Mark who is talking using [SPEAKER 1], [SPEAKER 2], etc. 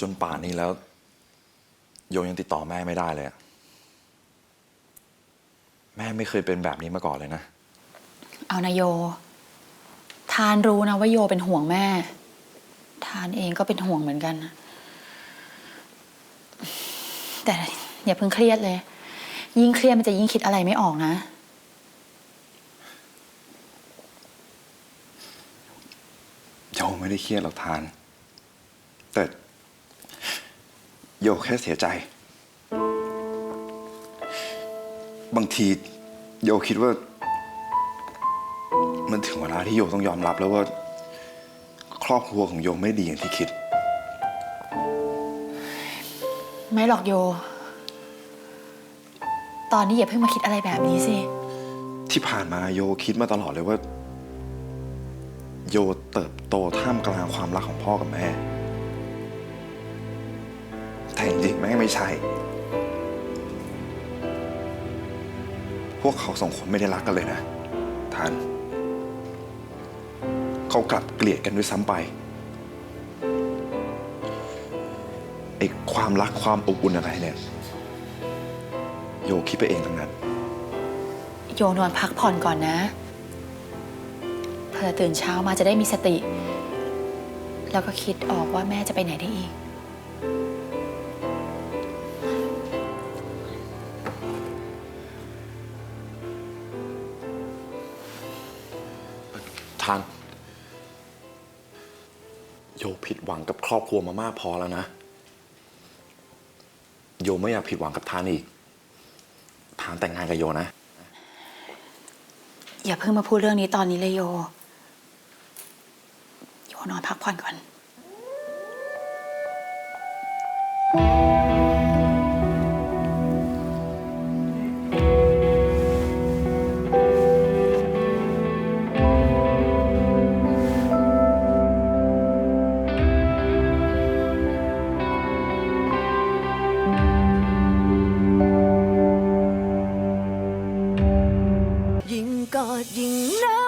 [SPEAKER 1] จนป่านนี้แล้ว โยยังติดต่อแม่ไม่ได้เลยอะแม่ไม่เคยเป็นแบบนี้มาก่อนเลยนะ
[SPEAKER 2] เอานะโย ทานรู้นะว่าโยเป็นห่วงแม่ ทานเองก็เป็นห่วงเหมือนกันนะแต่อย่าเพิ่งเครียดเลย ยิ่งเครียดมันจะยิ่งคิดอะไรไม่ออกนะ
[SPEAKER 1] โยไม่ได้เครียดหรอกทาน แต่ โยแค่เสียใจ บางทีโยคิดว่า มันถึงเวลาที่โยต้องยอมรับแล้วว่า ครอบครัวของโยไม่ดีอย่างที่คิด
[SPEAKER 2] ไม่หรอกโย ตอนนี้อย่าเพิ่งมาคิดอะไรแบบนี้สิ
[SPEAKER 1] ที่ผ่านมาโยคิดมาตลอดเลยว่า โยเติบโตท่ามกลางความรักของพ่อกับแม่แต่ จริงๆแม่งไม่ใช่ พวกเขาสองคนไม่ได้รักกันเลยนะท่านเขากลับเกลียดกันด้วยซ้ำไปไอ้ความรักความอบอุ่นอะไรเนี่ย โยคิดไปเองทั้งนั้น
[SPEAKER 2] โยนอนพักผ่อนก่อนนะเผื่อตื่นเช้ามาจะได้มีสติ แล้วก็คิดออกว่าแม่จะไปไหนได้อีกา
[SPEAKER 1] นโยผิดหวังกับครอบครัวมามากพอแล้วนะ โยไม่อยากผิดหวังกับทานอีก ทานแต่งงานกับโยนะ
[SPEAKER 2] อย่าเพิ่งมาพูดเรื่องนี้ตอนนี้เลยโย โยนอนพักผ่อนก่อน
[SPEAKER 3] กอดยิ่งหนาว